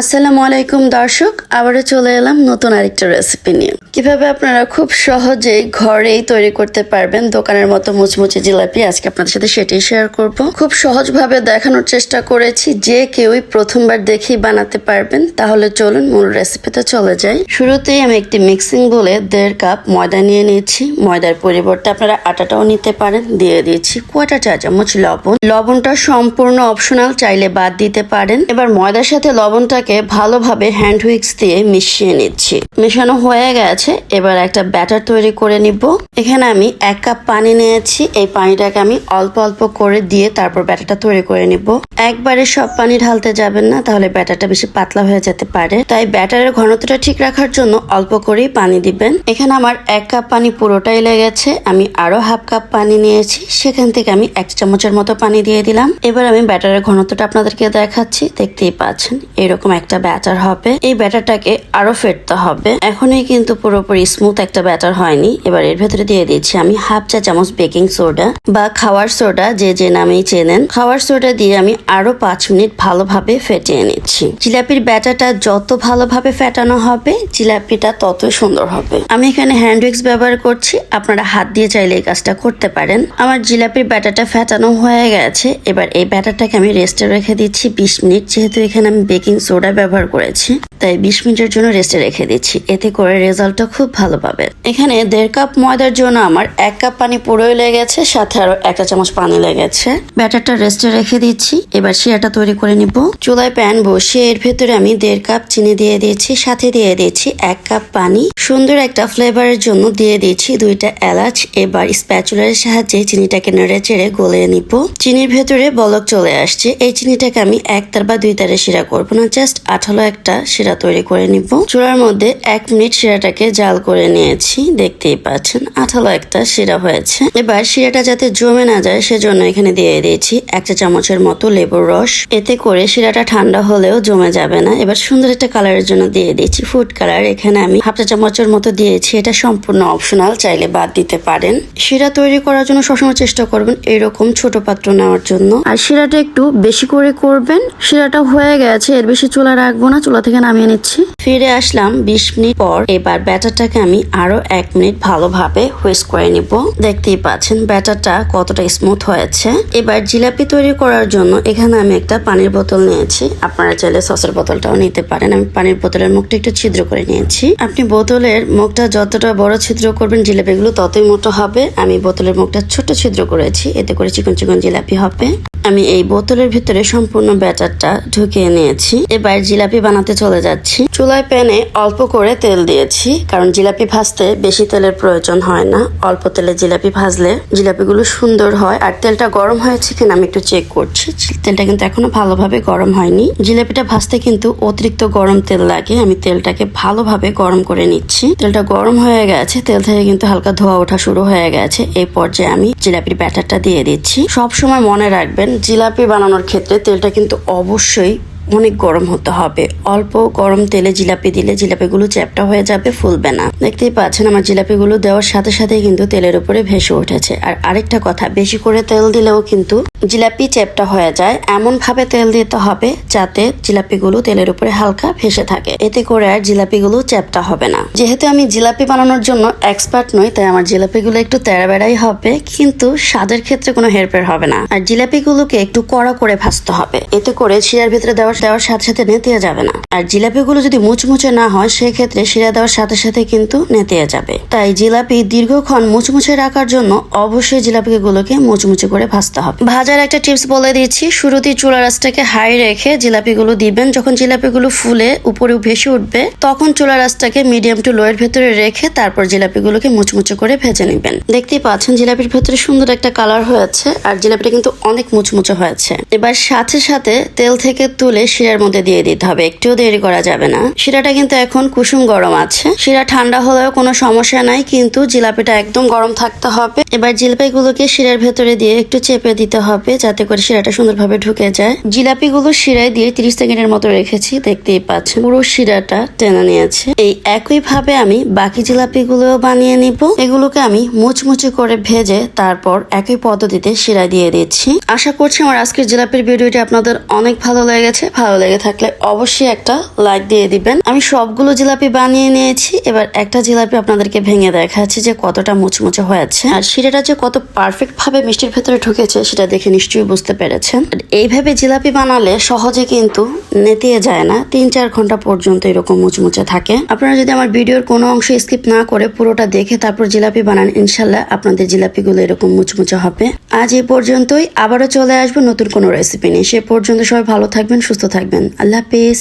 আসসালামু আলাইকুম, দর্শক। আবারও চলে এলাম নতুন আরেকটা রেসিপি নিয়ে। কীভাবে আপনারা খুব সহজেই ঘরেই তৈরি করতে পারবেন দোকানের মতো মুচমুচে জিলাপি, আজকে আপনাদের সাথে সেটাই শেয়ার করব। খুব সহজভাবে দেখানোর চেষ্টা করেছি, যে কেউই প্রথমবার দেখেই বানাতে পারবেন। তাহলে চলুন, মূল রেসিপিতে চলে যাই। শুরুতেই আমি একটি মিক্সিং বলে দেড় কাপ ময়দা নিয়ে নিয়েছি। ময়দার পরিবর্তে আপনারা আটাটাও নিতে পারেন। দিয়ে দিয়েছি কোয়াটা চা চামচ লবণ। লবণটা সম্পূর্ণ অপশনাল চাইলে বাদ দিতে পারেন। এবার ময়দার সাথে লবণটাকে ভালোভাবে হ্যান্ড হুইক্স দিয়ে মিশিয়ে নিচ্ছি। মেশানো হয়ে গেছে, এবার একটা ব্যাটার তৈরি করে নিব। এখানে আমি এক কাপ পানি নিয়েছি, এই পানিটাকে আমি অল্প অল্প করে দিয়ে তারপর ব্যাটারটা তৈরি করে নিব। একবারে সব পানি ঢালতে যাবেন না, তাহলে ব্যাটারটা বেশি পাতলা হয়ে যেতে পারে। তাই ব্যাটারের ঘনত্বটা ঠিক রাখার জন্য অল্প করেই পানি দিবেন। এখানে আমার এক কাপ পানি পুরোটাই লেগেছে, আমি আরও হাফ কাপ পানি নিয়েছি। সেখান থেকে আমি এক চামচের মতো পানি দিয়ে দিলাম। এবার আমি ব্যাটারের ঘনত্বটা আপনাদেরকে দেখাচ্ছি, দেখতেই পাচ্ছেন, এরকম একটা ব্যাটার হবে। এই ব্যাটারটাকে আরও ফেটতে হবে। এখনই কিন্তু পুরোপুরি স্মুথ একটা ব্যাটার হয়নি। এবার এর ভেতরে দিয়ে দিচ্ছি আমি হাফ চা চামচ বেকিং সোডা বা খাওয়ার সোডা যে যে নামেই চেনেন। খাওয়ার সোডা দিয়ে আমি আরও পাঁচ মিনিট ভালোভাবে ফেটিয়ে নিচ্ছি। জিলাপির ব্যাটারটা যত ভালোভাবে ফেটানো হবে, জিলাপিটা ততই সুন্দর হবে। আমি এখানে হ্যান্ড উইক্স ব্যবহার করছি। আপনারা হাত দিয়ে চাইলে এই কাজটা করতে পারেন। আমার জিলাপির ব্যাটারটা ফেটানো হয়ে গেছে। এবার এই ব্যাটারটাকে আমি রেস্টে রেখে দিচ্ছি বিশ মিনিট। যেহেতু এখানে আমি বেকিং সোডা ব্যবহার করেছি, তাই বিশ মিনিটের জন্য রেস্টে রেখে দিচ্ছি। এতে করে রেজাল্টটা খুব ভালো পাবে। এখানে দেড় কাপ ময়দার জন্য আমার এক কাপ পানি পুরোই লেগেছে সাথে আরও একটা চামচ পানি লেগেছে ব্যাটারটা রেস্টে রেখে দিচ্ছি। এবার শিরাটা তৈরি করে নিব। চুলায় প্যান বসিয়ে এর ভেতরে আমি দেড় কাপ চিনি দিয়ে দিয়েছি সাথে দিয়ে দিয়েছি এক কাপ পানি। সুন্দর একটা ফ্লেভারের জন্য দিয়ে দিয়েছি দুইটা এলাচ। এবার স্প্যাচুলার সাহায্যে চিনিটাকে নেড়ে চেড়ে গলিয়ে নিব। চিনির ভেতরে বলক চলে আসছে। এই চিনিটাকে আমি এক তার বা দুই তারে শিরা করব না আঠালো একটা শিরা তৈরি করে নিব। চুলার মধ্যে এক মিনিট শিরাটাকে জাল করে নিয়েছি। দেখতেই পাচ্ছেন, আঠালো একটা শিরা হয়েছে। এবার শিরাটা যাতে জমে না যায়, সেজন্য এখানে দিয়ে দিয়েছি এক চা চামচের মতো লেবুর রস। এতে করে শিরাটা ঠান্ডা হলেও জমে যাবে না। এবার সুন্দর একটা কালারের জন্য দিয়ে দিয়েছি ফুড কালার। এখানে আমি হাফ চা চামচের মতো দিয়েছি। এটা সম্পূর্ণ অপশনাল, চাইলে বাদ দিতে পারেন। শিরা তৈরি করার জন্য সবসময় চেষ্টা করবেন এরকম ছোট পাত্র নেওয়ার জন্য। আর শিরাটা একটু বেশি করে করবেন। শিরাটা হয়ে গেছে, এর বেশি চুলা রাখব না, চুলা থেকে নামিয়ে নিচ্ছি। ফিরে আসলাম বিশ মিনিট পর। এবার ব্যাটারটাকে আমি আরও এক মিনিট ভালোভাবে হুইস্ক করে নিব। দেখতেই পাচ্ছেন ব্যাটারটা কতটা স্মুথ হয়েছে। এবার জিলাপি তৈরি করার জন্য এখানে আমি একটা পানির বোতল নিয়েছি। আপনারা চাইলে সসের বোতলটাও নিতে পারেন। আমি পানির বোতলের মুখটা একটু ছিদ্র করে নিয়েছি। আপনি বোতলের মুখটা যতটা বড় ছিদ্র করবেন জিলাপিগুলো ততই মোটো হবে। আমি বোতলের মুখটা ছোট ছিদ্র করেছি। এতে করে চিকন চিকন জিলাপি হবে। আমি এই বোতলের ভিতরে সম্পূর্ণ ব্যাটারটা ঢুকিয়ে নিয়েছি। এবার জিলাপি বানাতে চলে যাচ্ছি। চুলায় প্যানে অল্প করে তেল দিয়েছি, কারণ জিলাপি ভাজতে বেশি তেলের প্রয়োজন হয় না। অল্প তেলে জিলাপি ভাজলে জিলাপিগুলো সুন্দর হয়। আর তেলটা গরম হয়েছে কিনা আমি একটু চেক করছি। তেলটা কিন্তু এখনও ভালোভাবে গরম হয়নি। জিলাপিটা ভাজতে কিন্তু অতিরিক্ত গরম তেল লাগে। আমি তেলটাকে ভালোভাবে গরম করে নিচ্ছি। তেলটা গরম হয়ে গেছে। তেল থেকে কিন্তু হালকা ধোয়া ওঠা শুরু হয়ে গেছে। এই পর্যায়ে আমি জিলাপির ব্যাটারটা দিয়ে দিচ্ছি। সব সময় মনে রাখবেন জিলাপি বানানোর ক্ষেত্রে তেলটা কিন্তু অবশ্যই অনেক গরম হতে হবে। অল্প গরম তেলে জিলাপি দিলে জিলাপিগুলো চ্যাপটা হয়ে যাবে, ফুলবে না। দেখতেই পাচ্ছেন আমার জিলাপিগুলো দেওয়ার সাথে সাথে কিন্তু তেলের উপরে ভেসে উঠেছে। আর আরেকটা কথা, বেশি করে তেল দিলেও কিন্তু জিলাপি চ্যাপটা হয়ে যায়। এমন ভাবে তেল দিতে হবে যাতে জিলাপিগুলো তেলের উপরে হালকা ভেসে থাকে। এতে করে আর জিলাপিগুলো চ্যাপটা হবে না। যেহেতু আমি জিলাপি বানানোর জন্য এক্সপার্ট নই, তাই আমার জিলাপিগুলো একটু তেড়া বেড়াই হবে, কিন্তু স্বাদের ক্ষেত্রে কোনো হেরফের হবে না। আর জিলাপিগুলোকে একটু কড়া করে ভাজতে হবে। এতে করে শিরার ভিতরে দেওয়ার দেওয়ার সাথে সাথে নেতিয়ে যাবে না। আর জিলাপিগুলো যদি মুচমুচে না হয়, সেক্ষেত্রে শিরা দেওয়ার সাথে সাথে কিন্তু নেতিয়ে যাবে। তাই জিলাপি দীর্ঘক্ষণ মুচমুচে রাখার জন্য অবশ্যই জিলাপিগুলোকে মুচমুচে করে ভাজতে হবে। ভাজার একটা টিপস বলে দিচ্ছি, শুরুতেই চুলা রাসটাকে হাই রেখে জিলাপিগুলো দিবেন। যখন জিলাপিগুলো ফুলে, উপরে ভেসে উঠবে, তখন চুলা রাসটাকে মিডিয়াম টু লোয়ের ভেতরে রেখে তারপর জিলাপিগুলোকে মুচমুচে করে ভেজে নেবেন। দেখতেই পাচ্ছেন, জিলাপির ভেতরে সুন্দর একটা কালার হয়েছে আর জিলাপিটা কিন্তু অনেক মুচমুচে হয়েছে। এবার সাথে সাথে তেল থেকে তুলে শিরার মধ্যে দিয়ে দিতে হবে। একটুও দেরি করা যাবে না। শিরাটা কিন্তু এখন কুসুম গরম আছে। শিরা ঠান্ডা হলেও কোনো সমস্যা নাই, কিন্তু জিলাপিটা একদম গরম থাকতে হবে। এবার জিলাপিগুলোকে শিরার ভেতরে দিয়ে একটু চেপে দিতে হবে। যাতে করে শিরাটা সুন্দরভাবে ঢুকে যায়। জিলাপিগুলো শিরায় দিয়ে তিরিশ সেকেন্ডের মতো রেখেছি, দেখতেই পাচ্ছেন। পুরো শিরাটা টেনে নিয়েছে। এই একই ভাবে আমি বাকি জিলাপিগুলো বানিয়ে নিব। এগুলোকে আমি মুচমুচে করে ভেজে তারপর একই পদ্ধতিতে শিরা দিয়ে দিচ্ছি। আশা করছি আমার আজকের জিলাপির ভিডিওটি আপনাদের অনেক ভালো লেগেছে। ভালো লেগে থাকলে অবশ্যই একটা লাইক দিয়ে দিবেন। আমি সবগুলো জিলাপি বানিয়ে নিয়েছি। এবার একটা জিলাপি আপনাদেরকে ভেঙে দেখাচ্ছি যে কতটা মুচমুচে হয়েছে। আর শিরাটা যে কত পারফেক্ট ভাবে মিষ্টির ভেতরে ঢুকেছে, সেটা দেখে নিশ্চয়ই বুঝতে পেরেছেন। এইভাবে জিলাপি বানালে সহজে কিন্তু নেতিয়ে যায় না। তিন চার ঘণ্টা পর্যন্ত এরকম মুচমুচে থাকে। আপনারা যদি আমার ভিডিওর কোনো অংশ স্কিপ না করে পুরোটা দেখে তারপর জিলাপি বানান, ইনশাল্লাহ আপনাদের জিলাপিগুলো এরকম মুচমুচে হবে। আজ এই পর্যন্তই। আবারও চলে আসব নতুন কোনো রেসিপি নিয়ে। সে পর্যন্ত সবাই ভালো থাকবেন, সুস্থ থাকবেন। আল্লাহ হাফিজ।